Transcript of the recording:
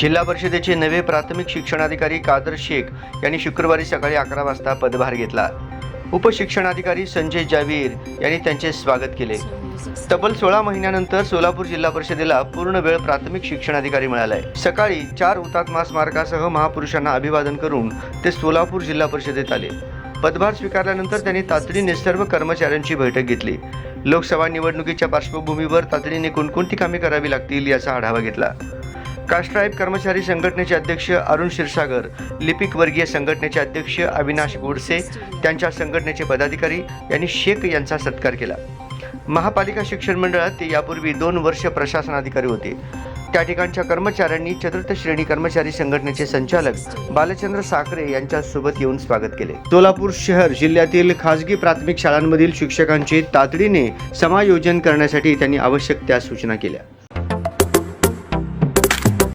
जिल्हा परिषदेचे नवे प्राथमिक शिक्षणाधिकारी कादर शेख यांनी शुक्रवारी सकाळी अकरा वाजता पदभार घेतला. उपशिक्षणाधिकारी संजय जावीर यांनी त्यांचे स्वागत केले. तब्बल सोळा महिन्यानंतर सोलापूर जिल्हा परिषदेला पूर्ण वेळ प्राथमिक शिक्षणाधिकारी मिळालाय. सकाळी चार हुतात्मा स्मारकासह महापुरुषांना अभिवादन करून ते सोलापूर जिल्हा परिषदेत आले. पदभार स्वीकारल्यानंतर त्यांनी तातडीने सर्व कर्मचाऱ्यांची बैठक घेतली. लोकसभा निवडणुकीच्या पार्श्वभूमीवर तातडीने कोणकोणती कामे करावी लागतील याचा आढावा घेतला. कास्ट्राईब कर्मचारी संघटनेचे अध्यक्ष अरुण क्षीरसागर लिपिक वर्गीय संघटनेचे अध्यक्ष अविनाश गोडसे त्यांच्या संघटनेचे पदाधिकारी यांनी शेख यांचा सत्कार केला. महापालिका शिक्षण मंडळात ते यापूर्वी दोन वर्ष प्रशासनाधिकारी होते. त्या ठिकाणच्या कर्मचाऱ्यांनी चतुर्थ श्रेणी कर्मचारी संघटनेचे संचालक बालचंद्र साखरे यांच्यासोबत येऊन स्वागत केले. सोलापूर शहर जिल्ह्यातील खासगी प्राथमिक शाळांमधील शिक्षकांचे तातडीने समायोजन करण्यासाठी त्यांनी आवश्यक त्या सूचना केल्या.